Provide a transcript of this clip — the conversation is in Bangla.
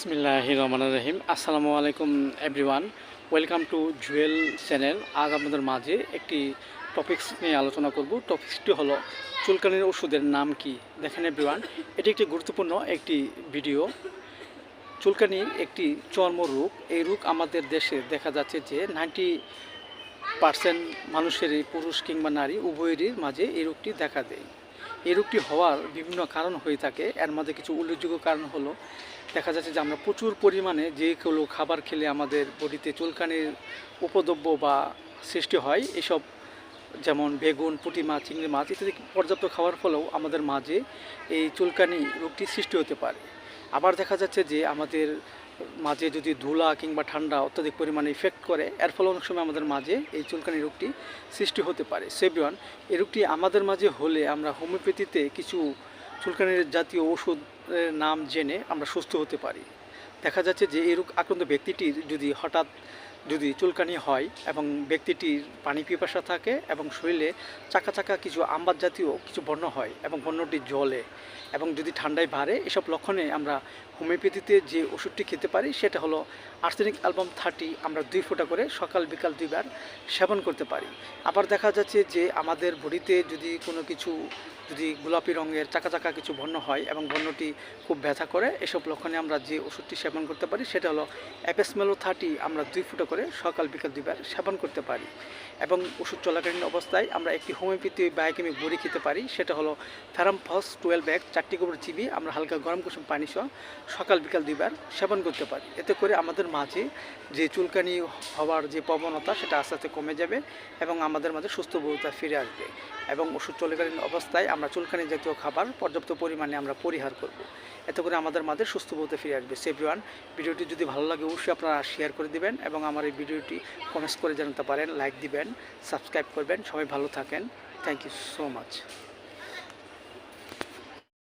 রহমান রহিম। আসসালামু আলাইকুম everyone welcome to Jewel channel আজ আপনাদের মাঝে একটি টপিক্স নিয়ে আলোচনা করব। টপিক্সটি হলো, চুলকানির ওষুধের নাম কি? দেখেন এভরিওয়ান এটি একটি গুরুত্বপূর্ণ একটি ভিডিও চুলকানি একটি চর্মরোগ এই রোগ আমাদের দেশে দেখা যাচ্ছে যে নাইনটি পার্সেন্ট মানুষেরই, পুরুষ কিংবা নারী, উভয়েরই মাঝে এই রোগটি দেখা দেয়। এই রোগটি হওয়ার বিভিন্ন কারণ হয়ে থাকে। এর মধ্যে কিছু উল্লেখযোগ্য কারণ হলো, দেখা যাচ্ছে যে আমরা প্রচুর পরিমাণে যে কোনো খাবার খেলে আমাদের বডিতে চুলকানির উপদ্রব্য বা সৃষ্টি হয়। এসব যেমন বেগুন, পুঁটি মাছ, চিংড়ি মাছ ইত্যাদি পর্যাপ্ত খাওয়ার ফলেও আমাদের মাঝে এই চুলকানি রোগটি সৃষ্টি হতে পারে। আবার দেখা যাচ্ছে যে আমাদের মাঝে যদি ধুলা কিংবা ঠান্ডা অত্যাধিক পরিমাণে ইফেক্ট করে, এর ফলে অনেক সময় আমাদের মাঝে এই চুলকানি রোগটি সৃষ্টি হতে পারে। সেভিওয়ান এই রোগটি আমাদের মাঝে হলে আমরা হোমিওপ্যাথিতে কিছু চুলকানির জাতীয় ওষুধের নাম জেনে আমরা সুস্থ হতে পারি। দেখা যাচ্ছে যে এই রোগ আক্রান্ত ব্যক্তিটির যদি হঠাৎ যদি চুলকানি হয় এবং ব্যক্তিটির পানি পিপাসা থাকে এবং শরীরে চাকা চাকা কিছু আমবাদ জাতীয় কিছু বর্ণ হয় এবং বর্ণটি জলে এবং যদি ঠান্ডায় বাড়ে এসব লক্ষণে আমরা হোমিওপ্যাথিতে যে ওষুধটি খেতে পারি সেটা হলো আর্সেনিক অ্যালবাম থার্টি আমরা দুই ফোঁটা করে সকাল, বিকাল দুইবার সেবন করতে পারি। আবার দেখা যাচ্ছে যে আমাদের বডিতে যদি কোনো কিছু, যদি গোলাপি রঙের চাকা চাকা কিছু বর্ণ হয় এবং বর্ণটি খুব ব্যথা করে, এসব লক্ষণে আমরা যে ওষুধটি সেবন করতে পারি সেটা হলো অ্যাপেসমেলো থার্টি আমরা দুই ফুটো করে সকাল বিকাল দুইবার সেবন করতে পারি। এবং ওষুধ চলাকালীন অবস্থায় আমরা একটি হোমিওপ্যাথি বায়োকেমিক বড়ি খেতে পারি, সেটা হলো ফ্যারামফস টুয়েলভ ব্যাগ চারটি গোবর চিবি আমরা হালকা গরম কুসুম পানি সহ সকাল বিকাল দুইবার সেবন করতে পারি। এতে করে আমাদের মাঝে যে চুলকানি হওয়ার যে প্রবণতা, সেটা আস্তে আস্তে কমে যাবে এবং আমাদের মাঝে সুস্থ বহুতা ফিরে আসবে। এবং ওষুধ চলাকালীন অবস্থায় আমরা চুলকানি জাতীয় খাবার পর্যাপ্ত পরিমাণে আমরা পরিহার করব। এতে করে আমাদের মাঝে সুস্থ বহুতে ফিরে আসবে। সেভিওয়ান ভিডিওটি যদি ভালো লাগে, অবশ্যই আপনারা শেয়ার করে দিবেন এবং আমার এই ভিডিওটি কমেন্টস করে জানাতে পারেন লাইক দিবেন সাবস্ক্রাইব করবেন। সবাই ভালো থাকেন। Thank you so much